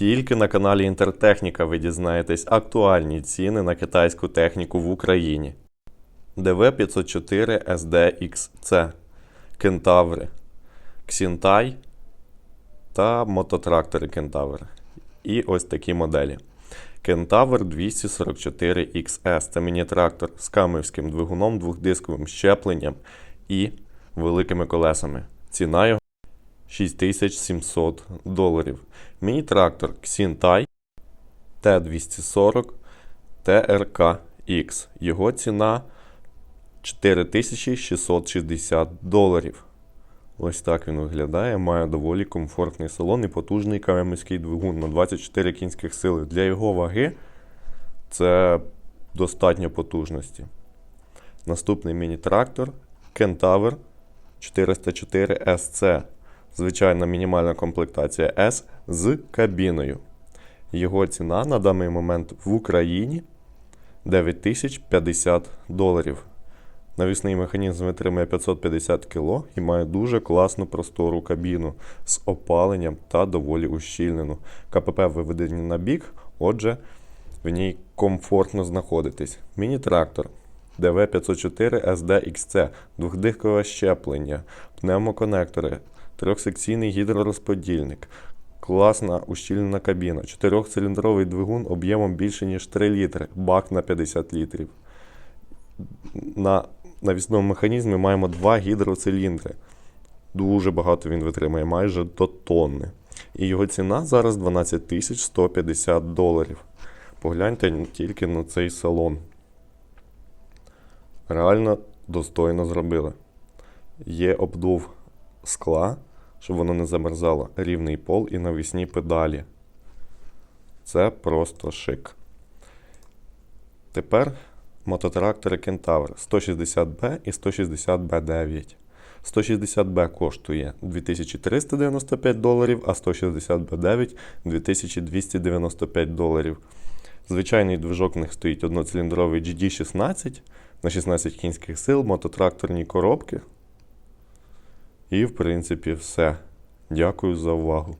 Тільки на каналі Інтертехніка ви дізнаєтесь актуальні ціни на китайську техніку в Україні. DV504 SDXC, Кентаври, Ксінтай та мототрактори Кентавр. І ось такі моделі. Кентавр 244 XS це міні-трактор з камерським двигуном, двохдисковим щепленням і великими колесами. Ціна його 6700 доларів. Міні-трактор Xintai T240 TRK-X. Його ціна 4660 доларів. Ось так він виглядає. Має доволі комфортний салон і потужний кам'янський двигун на 24 кінських сили. Для його ваги це достатньо потужності. Наступний міні-трактор Kentaur 404 SC. Звичайна мінімальна комплектація S з кабіною. Його ціна на даний момент в Україні 9050 доларів. Навісний механізм витримує 550 кг і має дуже класну простору кабіну з опаленням та доволі ущільнену. КПП виведені на бік, отже, в ній комфортно знаходитись. Міні-трактор DV504 SDXC, двохдихкове щеплення, пневмоконектори, трьохсекційний гідророзподільник, класна ущільнена кабіна, чотирьохциліндровий двигун об'ємом більше ніж 3 літри, бак на 50 літрів. На навісному механізмі маємо два гідроциліндри. Дуже багато він витримує, майже до тонни. І його ціна зараз 12 150 доларів. Погляньте тільки на цей салон. Реально достойно зробили. Є обдув скла, щоб воно не замерзало, рівний пол і навісні педалі. Це просто шик. Тепер мототрактори Kentaur 160B і 160B9. 160B коштує 2395 доларів, а 160B9 2295 доларів. Звичайний движок в них стоїть одноциліндровий GD16 на 16 кінських сил, мототракторні коробки. І, в принципі, все. Дякую за увагу.